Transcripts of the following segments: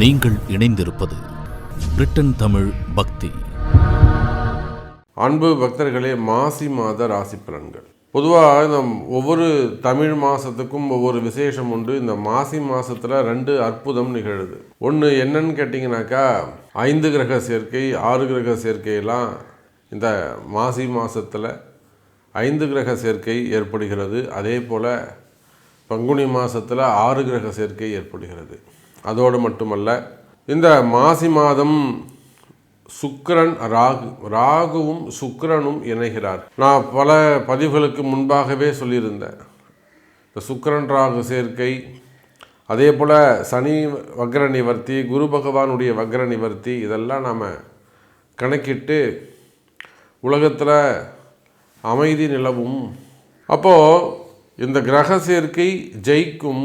நீங்கள் இணைந்திருப்பது பிரிட்டன் தமிழ் பக்தி. அன்பு பக்தர்களே மாசி மாத ராசி பலன்கள். பொதுவாக நம் ஒவ்வொரு தமிழ் மாதத்துக்கும் ஒவ்வொரு விசேஷம் உண்டு. இந்த மாசி மாதத்தில் ரெண்டு அற்புதம் நிகழுது. ஒன்று என்னன்னு கேட்டிங்கனாக்கா ஐந்து கிரக சேர்க்கை ஆறு கிரக சேர்க்கையெல்லாம் இந்த மாசி மாதத்தில் ஐந்து கிரக சேர்க்கை ஏற்படுகிறது. அதே போல் பங்குனி மாதத்தில் ஆறு கிரக சேர்க்கை ஏற்படுகிறது. அதோடு மட்டுமல்ல இந்த மாசி மாதம் சுக்கிரன் ராகு ராகுவும் சுக்கிரனும் இணைகிறார். நான் பல பதிவுகளுக்கு முன்பாகவே சொல்லியிருந்தேன். இந்த சுக்கரன் ராகு சேர்க்கை அதே போல் சனி வக்ர நிவர்த்தி குரு பகவானுடைய வக்ர நிவர்த்தி இதெல்லாம் நாம் கணக்கிட்டு உலகத்தில் அமைதி நிலவும். அப்போது இந்த கிரக சேர்க்கை ஜெயிக்கும்.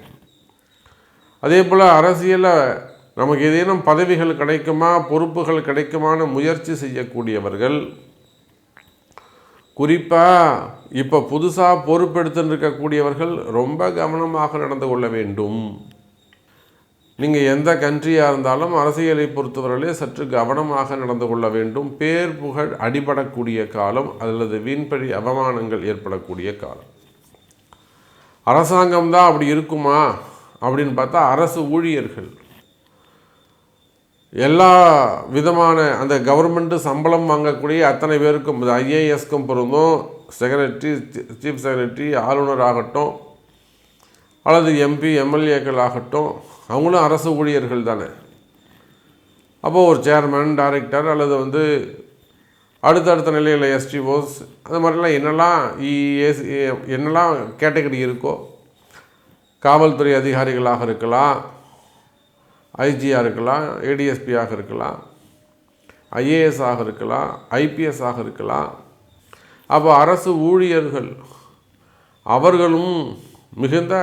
அதே போல் அரசியலில் நமக்கு ஏதேனும் பதவிகள் கிடைக்குமா பொறுப்புகள் கிடைக்குமான முயற்சி செய்யக்கூடியவர்கள் குறிப்பாக இப்போ புதுசாக பொறுப்பெடுத்துன்னு இருக்கக்கூடியவர்கள் ரொம்ப கவனமாக நடந்து கொள்ள வேண்டும். நீங்கள் எந்த கண்ட்ரியாக இருந்தாலும் அரசியலை பொறுத்தவரையிலே சற்று கவனமாக நடந்து கொள்ள வேண்டும். பேர் புகழ் அடிபடக்கூடிய காலம் அல்லது வீண்பழி அவமானங்கள் ஏற்படக்கூடிய காலம். அரசாங்கம் தான் அப்படி இருக்குமா? அப்படின்னு பார்த்தா அரசு ஊழியர்கள். எல்லா விதமான அந்த கவர்மெண்ட்டு சம்பளம் வாங்கக்கூடிய அத்தனை பேருக்கும் ஐஏஎஸ்க்கும் பொருந்தும். செக்ரட்டரி சீஃப் செக்ரட்டரி ஆளுநர் ஆகட்டும் அல்லது எம்பி எம்எல்ஏக்கள் ஆகட்டும் அவங்களும் அரசு ஊழியர்கள் தானே. அப்போது ஒரு சேர்மேன் டைரக்டர் அல்லது வந்து அடுத்தடுத்த நிலையில் எஸ்டிஓஸ் அந்த மாதிரிலாம் என்னெல்லாம் இஎஸ் என்னெல்லாம் கேட்டகரி இருக்கோ காவல்துறை அதிகாரிகளாக இருக்கலாம் ஐஜியாக இருக்கலாம் ஏடிஎஸ்பியாக இருக்கலாம் ஐஏஎஸ் ஆக இருக்கலாம் ஐபிஎஸ் ஆக இருக்கலாம். அப்போ அரசு ஊழியர்கள் அவர்களும் மிகுந்த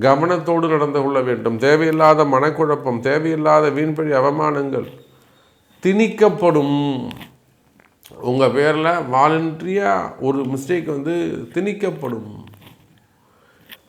கவனத்தோடு நடந்து கொள்ள வேண்டும். தேவையில்லாத மனக்குழப்பம் தேவையில்லாத வீண்பழி அவமானங்கள் திணிக்கப்படும். உங்கள் பேரில் வாலண்ட்ரியாக ஒரு மிஸ்டேக் வந்து திணிக்கப்படும்.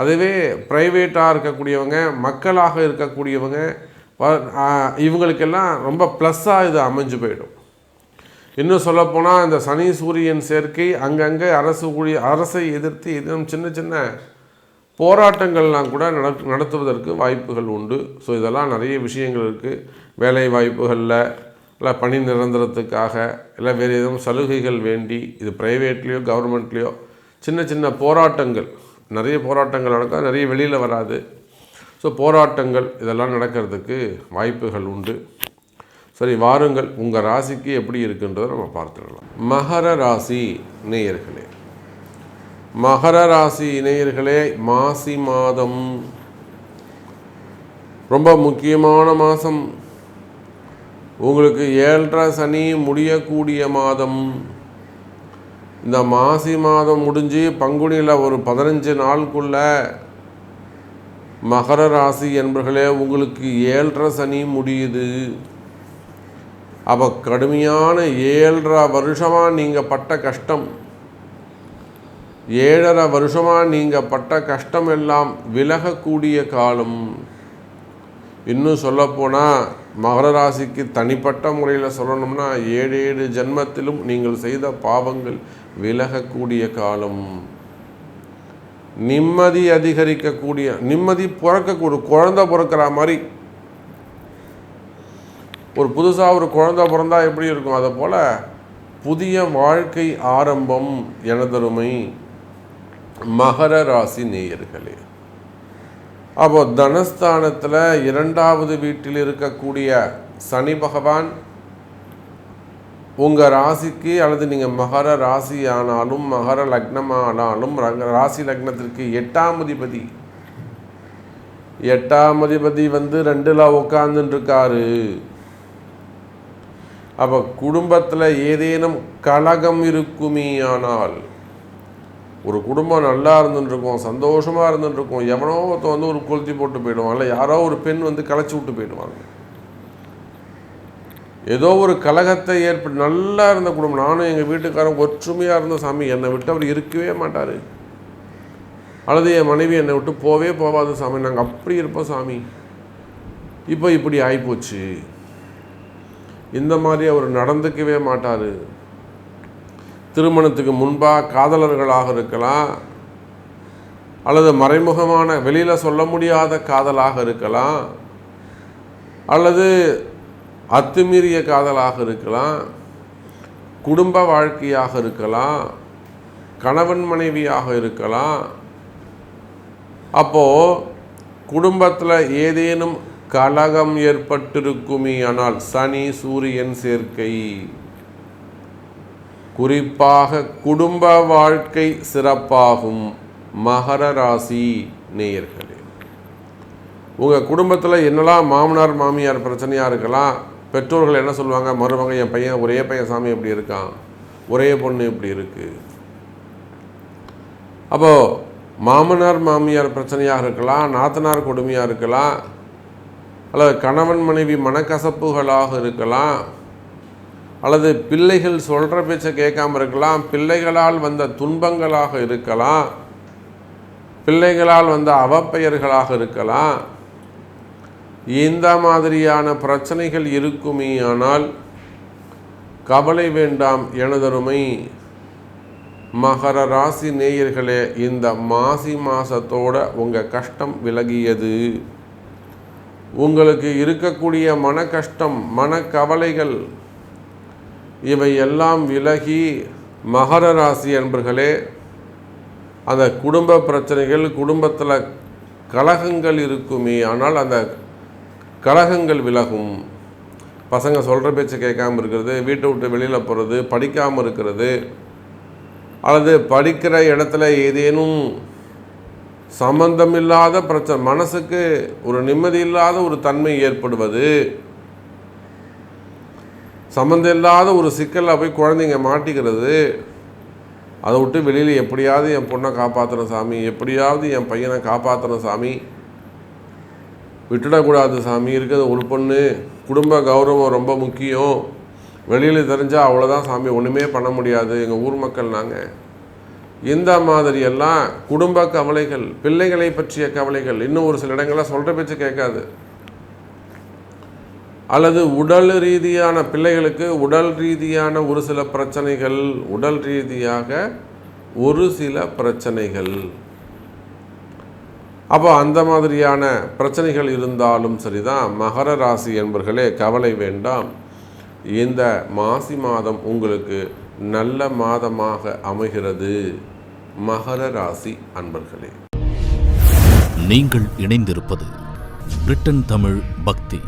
அதுவே ப்ரைவேட்டாக இருக்கக்கூடியவங்க மக்களாக இருக்கக்கூடியவங்க இவங்களுக்கெல்லாம் ரொம்ப ப்ளஸ்ஸாக இது அமைஞ்சு போயிடும். இன்னும் சொல்லப்போனால் இந்த சனி சூரியன் சேர்க்கை அங்கங்கே அரசு ஊழிய அரசை எதிர்த்து இன்னும் சின்ன சின்ன போராட்டங்கள்லாம் கூட நட நடத்துவதற்கு வாய்ப்புகள் உண்டு. ஸோ இதெல்லாம் நிறைய விஷயங்கள் இருக்குது வேலை வாய்ப்புகளில் இல்லை பணி நிரந்தரத்துக்காக இல்லை வேறு எதுவும் சலுகைகள் வேண்டி இது ப்ரைவேட்லேயோ கவர்மெண்ட்லேயோ சின்ன சின்ன போராட்டங்கள். நிறைய போராட்டங்கள் நடக்கும் நிறைய வெளியில் வராது. ஸோ போராட்டங்கள் இதெல்லாம் நடக்கிறதுக்கு வாய்ப்புகள் உண்டு. சரி வாருங்கள் உங்கள் ராசிக்கு எப்படி இருக்குன்றதை நம்ம பார்த்துடலாம். மகர ராசி நேயர்களே. மகர ராசி இணையர்களே மாசி மாதம். ரொம்ப முக்கியமான மாதம். உங்களுக்கு ஏழரை சனி முடியக்கூடிய மாதம். இந்த மாசி மாதம் முடிஞ்சு பங்குனியில் ஒரு பதினஞ்சு நாளுக்குள்ள மகர ராசி என்பர்களே உங்களுக்கு ஏழரை சனி முடியுது. அப்போ கடுமையான ஏழரை வருஷமாக நீங்கள் பட்ட கஷ்டம். ஏழரை வருஷமாக நீங்கள் பட்ட கஷ்டம் எல்லாம் விலகக்கூடிய காலம். இன்னும் சொல்லப்போனால் மகர ராசிக்கு தனிப்பட்ட முறையில் சொல்லணும்னா ஏழு ஏழு ஜென்மத்திலும் நீங்கள் செய்த பாவங்கள் விலகக்கூடிய காலம். நிம்மதி அதிகரிக்கக்கூடிய நிம்மதி பிறக்கக்கூடிய குழந்தை பிறக்கிற மாதிரி. ஒரு புதுசாக ஒரு குழந்தை பிறந்தா எப்படி இருக்கும்? அதை போல் புதிய வாழ்க்கை ஆரம்பம் எனதருமை மகர ராசி நேயர்களே. அப்போ தனஸ்தானத்தில் இரண்டாவது வீட்டில் இருக்கக்கூடிய சனி பகவான் உங்கள் ராசிக்கு அல்லது நீங்கள் மகர ராசி ஆனாலும் மகர லக்னம் ஆனாலும் ராசி லக்னத்திற்கு எட்டாம் அதிபதி. எட்டாம் அதிபதி வந்து ரெண்டில் உட்காந்துருக்காரு அப்போ குடும்பத்தில் ஏதேனும் கலகம் இருக்குமே ஆனால் ஒரு குடும்பம் நல்லா இருந்துருக்கும் சந்தோஷமாக இருந்துருக்கும் எவனோ ஒருத்தன் வந்து ஒரு கொளுத்தி போட்டு போயிடுவான் இல்லை யாரோ ஒரு பெண் வந்து களைச்சி விட்டு போயிடுவாங்க. ஏதோ ஒரு கலகத்தை ஏற்பட்டு நல்லா இருந்த குடும்பம் நானும் எங்கள் வீட்டுக்காரன் ஒற்றுமையாக இருந்த சாமி என்னை விட்டு அவர் இருக்கவே மாட்டார். அல்லது என் மனைவி என்னை விட்டு போவே போகாது சாமி நாங்கள் அப்படி இருப்போம் சாமி. இப்போ இப்படி ஆகிப்போச்சு இந்த மாதிரி அவர் நடந்துக்கவே மாட்டார். திருமணத்துக்கு முன்பாக காதலர்களாக இருக்கலாம் அல்லது மறைமுகமான வெளியில் சொல்ல முடியாத காதலாக இருக்கலாம் அல்லது அத்துமீறிய காதலாக இருக்கலாம் குடும்ப வாழ்க்கையாக இருக்கலாம் கணவன் மனைவியாக இருக்கலாம். அப்போது குடும்பத்தில் ஏதேனும் கலகம் ஏற்பட்டிருக்குமே ஆனால் சனி சூரியன் சேர்க்கை. குறிப்பாக குடும்ப வாழ்க்கை சிறப்பாகும் மகர ராசி நேயர்களே. உங்கள் குடும்பத்தில் என்னெல்லாம் மாமனார் மாமியார் பிரச்சனையாக இருக்கலாம் பெற்றோர்கள் என்ன சொல்லுவாங்க? மருமகன் என் பையன் ஒரே பையன் சாமி இப்படி இருக்கான்? ஒரே பொண்ணு இப்படி இருக்குது அப்போது மாமனார் மாமியார் பிரச்சனையாக இருக்கலாம் நாத்தனார் கொடுமையாக இருக்கலாம் அல்லது கணவன் மனைவி மனக்கசப்புகளாக இருக்கலாம் அல்லது பிள்ளைகள் சொல்கிற பேச்சை கேட்காம இருக்கலாம். பிள்ளைகளால் வந்த துன்பங்களாக இருக்கலாம். பிள்ளைகளால் வந்த அவப்பெயர்களாக இருக்கலாம். இந்த மாதிரியான பிரச்சனைகள் இருக்குமே ஆனால் கவலை வேண்டாம் எனதருமை மகர ராசி நேயர்களே இந்த மாசி மாசத்தோட உங்கள் கஷ்டம் விலகியது. உங்களுக்கு இருக்கக்கூடிய மன கஷ்டம் மனக்கவலைகள் இவை எல்லாம் விலகி மகர ராசி அன்பர்களே அந்த குடும்ப பிரச்சனைகள் குடும்பத்தில் கலகங்கள் இருக்குமே ஆனால் அந்த கலகங்கள் விலகும். பசங்க சொல்கிற பேச்சை கேட்காம இருக்கிறது வீட்டை விட்டு வெளியில் போகிறது படிக்காமல் இருக்கிறது அல்லது படிக்கிற இடத்துல ஏதேனும் சம்பந்தமில்லாத பிரச்சனை மனசுக்கு ஒரு நிம்மதி இல்லாத ஒரு தன்மை ஏற்படுவது சம்மந்தம் இல்லாத ஒரு சிக்கலில் போய் குழந்தைங்க மாட்டிக்கிறது அதை விட்டு வெளியில் எப்படியாவது என் பொண்ணை காப்பாற்றணும் சாமி எப்படியாவது என் பையனை காப்பாற்றணும் சாமி. விட்டுடக்கூடாது சாமி இருக்கிறது ஒரு பொண்ணு. குடும்ப கௌரவம் ரொம்ப முக்கியம். வெளியில் தெரிஞ்சால் அவ்வளோதான் சாமி ஒன்றுமே பண்ண முடியாது. எங்கள் ஊர் மக்கள் நாங்கள் இந்த மாதிரியெல்லாம் குடும்ப கவலைகள் பிள்ளைகளை பற்றிய கவலைகள் இன்னும் ஒரு சில இடங்களில் சொல்கிற பேச்சு கேட்காது. அல்லது உடல் ரீதியான பிள்ளைகளுக்கு உடல் ரீதியான ஒரு சில பிரச்சனைகள் உடல் ரீதியாக ஒரு சில பிரச்சனைகள். அப்போ அந்த மாதிரியான பிரச்சனைகள் இருந்தாலும் சரிதான். மகர ராசி என்பர்களே கவலை வேண்டாம். இந்த மாசி மாதம் உங்களுக்கு நல்ல மாதமாக அமைகிறது. மகர ராசி அன்பர்களே. நீங்கள் இணைந்திருப்பது பிரிட்டன் தமிழ் பக்தி.